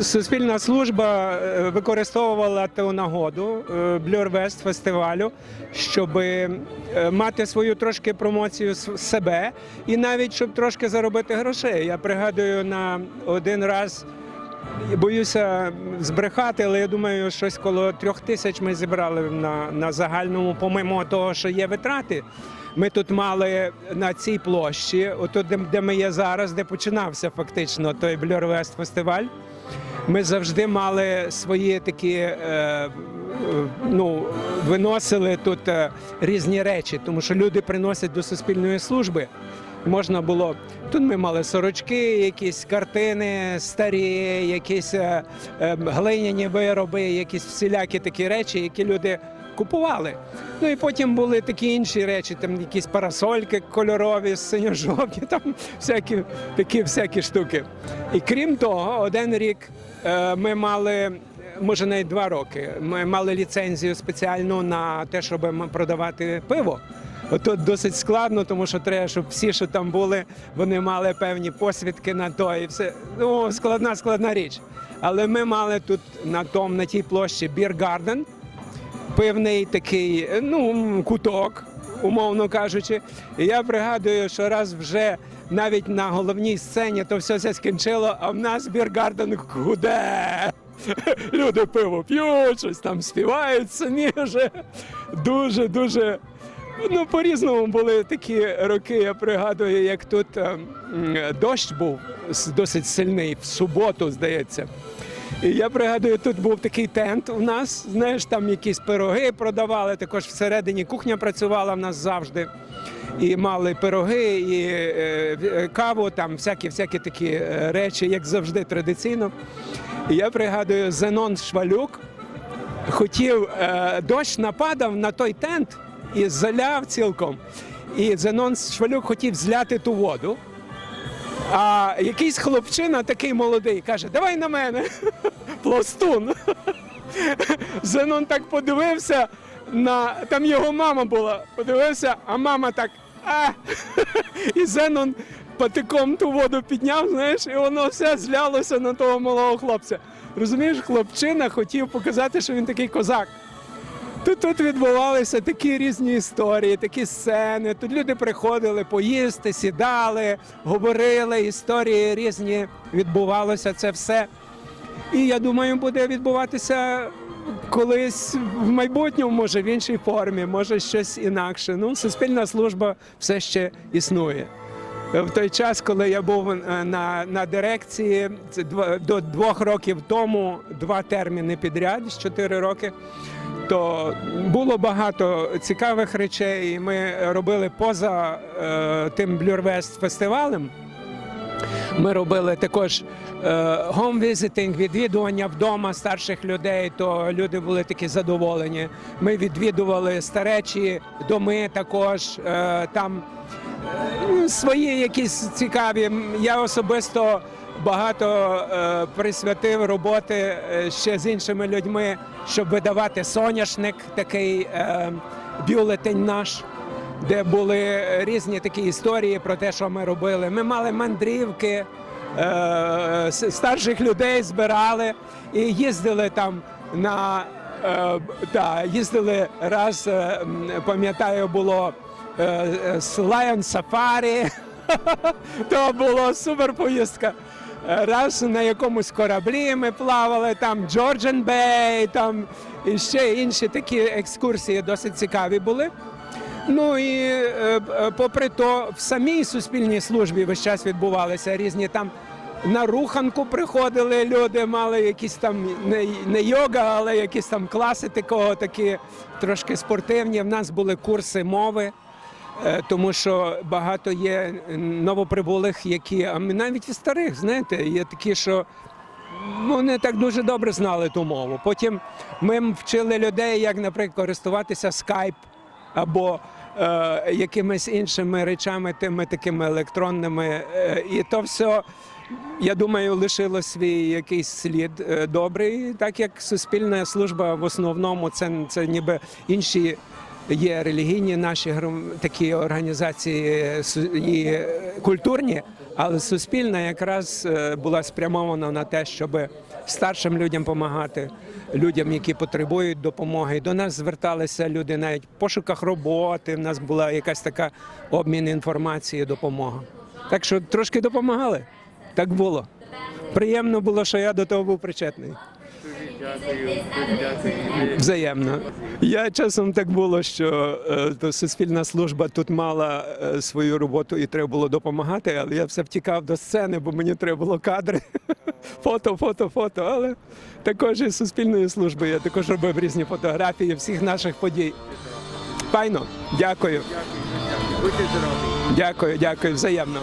суспільна служба е, використовувала ту нагоду е, Блюрвест фестивалю, щоб мати свою трошки промоцію себе і навіть щоб трошки заробити грошей. Я пригадую на один раз. Боюся збрехати, але я думаю, щось коло трьох тисяч ми зібрали на, на загальному, помимо того, що є витрати. Ми тут мали на цій площі, отут, де ми є зараз, де починався фактично той Блюрвест фестиваль. Ми завжди мали свої такі, е, е, ну, виносили тут е, різні речі, тому що люди приносять до суспільної служби. Можна було тут. Ми мали сорочки, якісь картини старі, якісь глиняні вироби, якісь всілякі такі речі, які люди купували. Ну і потім були такі інші речі, там якісь парасольки кольорові, синьо-жовті, там всякі такі всякі штуки. І крім того, один рік е, ми мали. Може, навіть два роки. Ми мали ліцензію спеціальну на те, щоб продавати пиво. Тут досить складно, тому що треба, щоб всі, що там були, вони мали певні посвідки на то і все. Ну, складна, складна річ. Але ми мали тут на том, на тій площі Garden, певний такий ну, куток, умовно кажучи. І я пригадую, що раз вже навіть на головній сцені то все це скінчило, а в нас Біргарден гуде. Люди пиво п'ють, щось там співають самі вже. Дуже, дуже. Ну, по-різному були такі роки. Я пригадую, як тут е, дощ був досить сильний в суботу, здається. І я пригадую, тут був такий тент у нас. Знаєш, там якісь пироги продавали. Також всередині кухня працювала в нас завжди. І мали пироги, і е, е, каву, там всякі всякі такі е, речі, як завжди, традиційно. І я пригадую, Зенон Швалюк хотів, е, дощ нападав на той тент і заляв цілком. І Зенон Швалюк хотів зляти ту воду. А якийсь хлопчина, такий молодий, каже: Давай на мене, пластун. Зенон так подивився на там його мама була. Подивився, а мама так. А! І Зенон патиком ту воду підняв, знаєш, і воно все злялося на того малого хлопця. Розумієш, хлопчина хотів показати, що він такий козак. Тут, тут відбувалися такі різні історії, такі сцени. Тут люди приходили поїсти, сідали, говорили, історії різні відбувалося це все. І я думаю, буде відбуватися колись в майбутньому, може в іншій формі, може щось інакше. Ну, суспільна служба все ще існує. В той час, коли я був е, на, на дирекції, це до двох років тому, два терміни підряд, з чотири роки, то було багато цікавих речей. Ми робили поза е, тим Блюрвест фестивалем. Ми робили також home visiting, відвідування вдома старших людей, то люди були такі задоволені. Ми відвідували старечі доми також. е, Там е, свої якісь цікаві. Я особисто багато е, присвятив роботи е, ще з іншими людьми, щоб видавати соняшник, такий е, бюлетень наш де були різні такі історії про те, що ми робили. Ми мали мандрівки, е, старших людей збирали і їздили там на е, та, їздили раз, е, пам'ятаю, було Lion Safari. То була супер поїздка. Раз на якомусь кораблі ми плавали, там Georgian Bay, там і ще інші такі екскурсії досить цікаві були. Ну і е, е, попри то, в самій суспільній службі весь час відбувалися різні там. На руханку приходили люди, мали якісь там не, не йога, але якісь там класи такого, такі трошки спортивні. В нас були курси мови, е, тому що багато є новоприбулих, які а навіть і старих, знаєте, є такі, що ну, не так дуже добре знали ту мову. Потім ми вчили людей, як, наприклад, користуватися скайп або якимись іншими речами, тими такими електронними. Е, і то все, я думаю, лишило свій якийсь слід е, добрий, так як суспільна служба в основному це, це ніби інші. Є релігійні наші такі організації е, і е, культурні, але суспільна якраз е, була спрямована на те, щоб старшим людям допомагати, людям, які потребують допомоги. До нас зверталися люди навіть в пошуках роботи. В нас була якась така обмін інформацією, допомога. Так що трошки допомагали. Так було. Приємно було, що я до того був причетний. Взаємно. Я часом так було, що е, суспільна служба тут мала е, свою роботу і треба було допомагати, але я все втікав до сцени, бо мені треба було кадри. Фото, фото, фото. Але також із суспільної служби я також робив різні фотографії всіх наших подій. Файно, дякую. Дякую, дякую, взаємно.